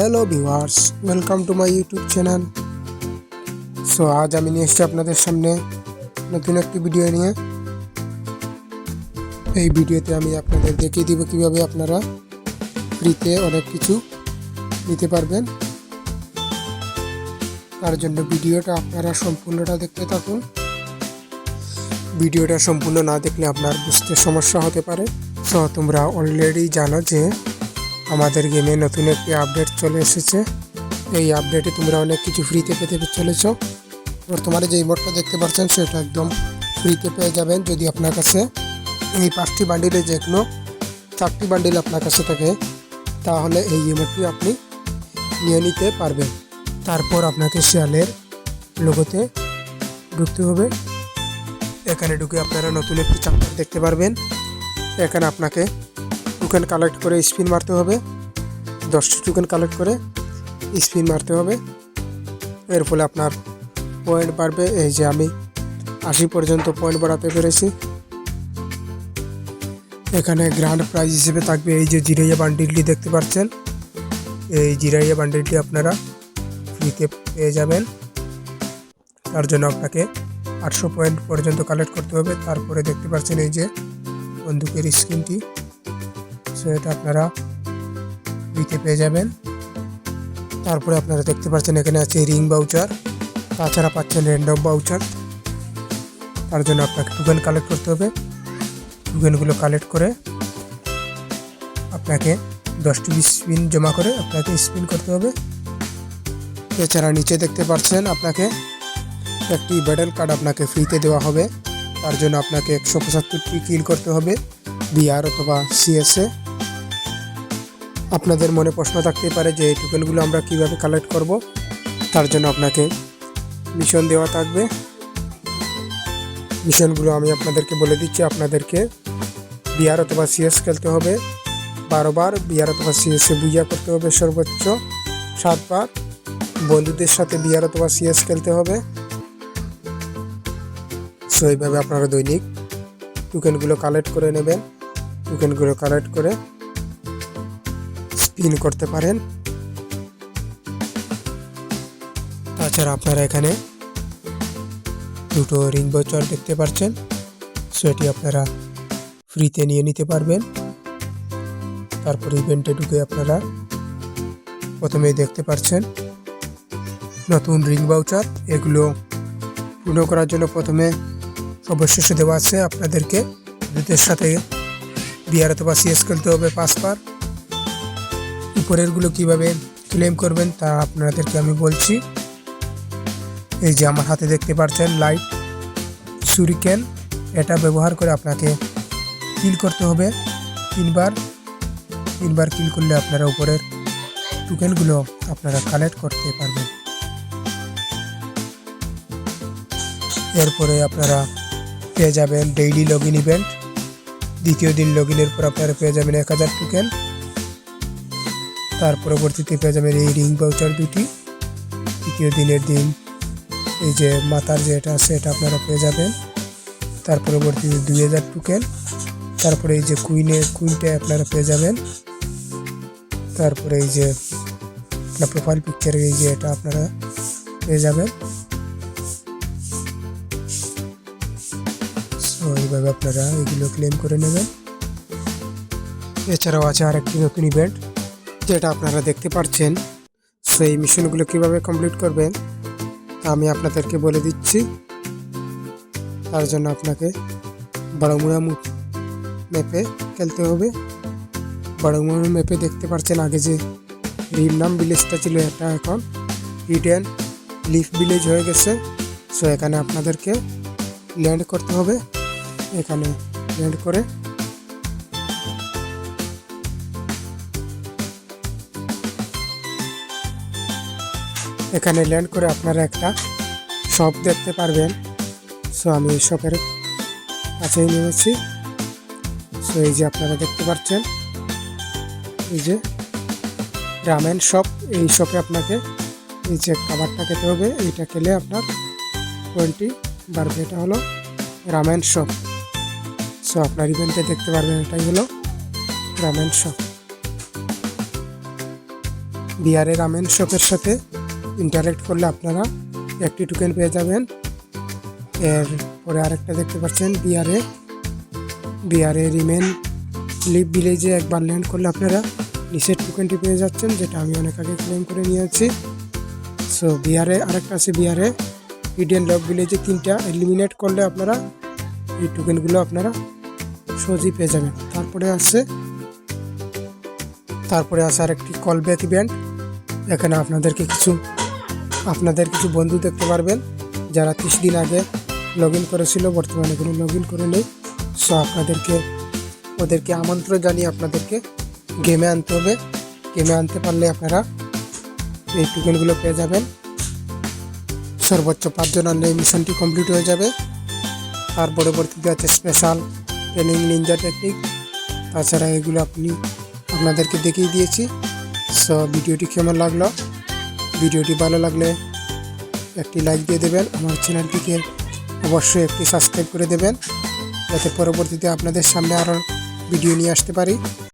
Hello viewers welcome to my YouTube channel so আজ আমি নিয়ে এসেছি আপনাদের সামনে নতুন একটি ভিডিও নিয়ে। এই ভিডিওতে আমি আপনাদের দেখিয়ে দিব কীভাবে আপনারা ফ্রিতে অনেক কিছু নিতে পারবেন। তার জন্য ভিডিওটা আপনারা সম্পূর্ণটা দেখতে থাকুন। ভিডিওটা সম্পূর্ণ না দেখলে আপনার বুঝতে সমস্যা হতে পারে। সো তোমরা অলরেডি জানো যে আমাদের গেমে নতুন একটি আপডেট চলে এসেছে। এই আপডেটে তোমরা অনেক কিছু ফ্রিতে পেতে চলেছ। বর্তমানে যে ইমোটটা দেখতে পাচ্ছেন, সেটা একদম ফ্রিতে পেয়ে যাবেন। যদি আপনার কাছে এই পাঁচটি বান্ডিলে যে কোনো চারটি বান্ডিল আপনার কাছে থাকে, তাহলে এই ইমোটটি আপনি নিয়ে নিতে পারবেন। তারপর আপনাকে শেয়ালের লোগোতে ঢুকতে হবে। এখানে ঢুকে আপনারা নতুন একটি চাপ্টার দেখতে পারবেন। এখানে আপনাকে টোকেন কালেক্ট করে স্পিন মারতে হবে। দশটি টোকেন কালেক্ট করে স্পিন মারতে হবে। এর ফলে আপনার পয়েন্ট বাড়বে। এই যে আমি আশি পর্যন্ত পয়েন্ট বাড়াতে পেরেছি। এখানে গ্র্যান্ড প্রাইজ হিসেবে থাকবে এই যে জিরাইয়া বান্ডিলটি দেখতে পাচ্ছেন। এই জিরাইয়া বান্ডিলটি আপনারা ফ্রিতে পেয়ে যাবেন। তার জন্য আপনাকে আটশো পয়েন্ট পর্যন্ত কালেক্ট করতে হবে। তারপরে দেখতে পাচ্ছেন এই যে বন্দুকের স্ক্রিনটি এটা আপনারা ফ্রিতে পেয়ে যাবেন। তারপরে আপনারা দেখতে পাচ্ছেন এখানে আছে রিং বাউচার তাছাড়া পাচ্ছেন র্যান্ডম বাউচার তার জন্য আপনাকে টোকেন কালেক্ট করতে হবে। টোকেনগুলো কালেক্ট করে আপনাকে দশটি স্পিন জমা করে আপনাকে স্পিন করতে হবে। এছাড়া নিচে দেখতে পাচ্ছেন আপনাকে একটি ব্যাটেল কার্ড আপনাকে ফ্রিতে দেওয়া হবে। তার জন্য আপনাকে একশো পঁচাত্তরটি কিল করতে হবে বিআর অথবা সিএসএ আপনাদের মনে প্রশ্ন থাকতেই পারে যে এই টোকেনগুলো আমরা কীভাবে কালেক্ট করব। তার জন্য আপনাকে মিশন দেওয়া থাকবে। মিশনগুলো আমি আপনাদেরকে বলে দিচ্ছি। আপনাদেরকে বিআর অথবা সিএস খেলতে হবে। বারোবার বিআর অথবা সিএসএ বুঝা করতে হবে সর্বোচ্চ সাতবার। বন্ধুদের সাথে বিআর অথবা সিএস খেলতে হবে। সো এইভাবে আপনারা দৈনিক টোকেনগুলো কালেক্ট করে নেবেন। টোকেনগুলো কালেক্ট করে স্পিন করতে পারেন। তাছাড়া আপনারা এখানে দুটো রিং বচার দেখতে পাচ্ছেন সেটি আপনারা ফ্রিতে নিয়ে নিতে পারবেন। তারপর ইভেন্টে ঢুকে আপনারা প্রথমেই দেখতে পাচ্ছেন নতুন রিং বাউচার এগুলো পূর্ণ করার জন্য প্রথমে সর্বশেষে দেওয়া আছে আপনাদেরকে। দুধের সাথে বিয়ার অথবা সিএস খেলতে হবে পাঁচবার। উপরেরগুলো কীভাবে ক্লেম করবেন তা আপনাদেরকে আমি বলছি। এই যে আমার হাতে দেখতে পাচ্ছেন লাইট সুরিকেন এটা ব্যবহার করে আপনাকে কিল করতে হবে। তিনবার তিনবার কিল করলে আপনারা উপরের টোকেনগুলো আপনারা কালেক্ট করতে পারবেন। এরপরে আপনারা পেয়ে যাবেন ডেইলি লগ ইন ইভেন্ট দ্বিতীয় দিন লগ ইনের পর আপনারা পেয়ে যাবেন এক হাজার টোকেন তার পরবর্তীতে পেয়ে যাবেন এই রিং বাউচার দুটি। তৃতীয় দিনের দিন এই যে মাথার যে এটা আছে, এটা আপনারা পেয়ে যাবেন। তার পরবর্তীতে দুই হাজার টুকেন তারপরে এই যে কুইনের কুইনটা আপনারা পেয়ে যাবেন। তারপরে এই যে আপনার প্রোফাইল পিকচারের এই যে এটা আপনারা পেয়ে যাবেন। এইভাবে আপনারা এগুলো ক্লেম করে নেবেন। এছাড়াও আছে আরেকটি নতুন ইভেন্ট যেটা আপনারা দেখতে পাচ্ছেন সো এই মিশনগুলো কীভাবে কমপ্লিট করবেন আমি আপনাদেরকে বলে দিচ্ছি। তার জন্য আপনাকে বড়মুড়া ম্যাপে খেলতে হবে। বড়মুড়া ম্যাপে দেখতে পাচ্ছেন আগে যে রিম নাম ভিলেজটা ছিল এটা এখন হিডেন লিফ ভিলেজ হয়ে গেছে। সো এখানে আপনাদেরকে ল্যান্ড করতে হবে। এখানে ল্যান্ড করে এখানে ল্যান্ড করে আপনারা একটা শপ দেখতে পারবেন। সো আমি এই শপের কাছেই নেমেছি। সো এই যে আপনারা দেখতে পাচ্ছেন, এই যে রামেন শপ, এই শপে আপনাকে এই যে খাবারটা খেতে হবে, এইটা খেলে আপনার টোয়েন্টি বাড়বে এটা হলো রামেন শপ। সো আপনার ইভেন্টে দেখতে পারবেন, এটাই হলো রামেন শপ। বিহারে রামেন শপের সাথে ইন্টারেক্ট করলে আপনারা একটি টোকেন পেয়ে যাবেন। এরপরে আরেকটা দেখতে পাচ্ছেন বিহারে বিহারে রিমেন লিভ ভিলেজে একবার ল্যান্ড করলে আপনারা নিচের টোকেনটি পেয়ে যাচ্ছেন, যেটা আমি অনেক আগে ক্লেম করে নিয়েছি। সো বিহারে আরেকটা আছে বিহারে ইডেন লক ভিলেজে তিনটা এলিমিনেট করলে আপনারা এই টোকেনগুলো আপনারা সহজেই পেয়ে যাবেন। তারপরে আছে তারপরে আছে আরেকটি কল ব্যাক ইভেন্ট এখানে আপনাদেরকে কিছু আপনাদের কিছু বন্ধু দেখতে পারবেন, যারা ত্রিশ দিন আগে লগ ইন করেছিল, বর্তমানে কোনো লগ ইন করে নেই। সো আপনাদেরকে, ওদেরকে আমন্ত্রণ জানিয়ে আপনাদেরকে গেমে আনতে হবে। গেমে আনতে পারলে আপনারা এই টোকেনগুলো পেয়ে যাবেন। সর্বোচ্চ পাঁচজন আনলে এই মিশনটি কমপ্লিট হয়ে যাবে। তার পরবর্তীতে আছে স্পেশাল ট্রেনিং নিনজা টেকনিক তাছাড়া এগুলো আপনি আপনাদেরকে দেখিয়ে দিয়েছি। সো ভিডিওটি কেমন লাগল? ভিডিওটি ভালো লাগলে একটি লাইক দিয়ে দেবেন, আমার চ্যানেলটিকে অবশ্যই একটি সাবস্ক্রাইব করে দেবেন, যাতে পরবর্তীতে আপনাদের সামনে আরও ভিডিও নিয়ে আসতে পারি।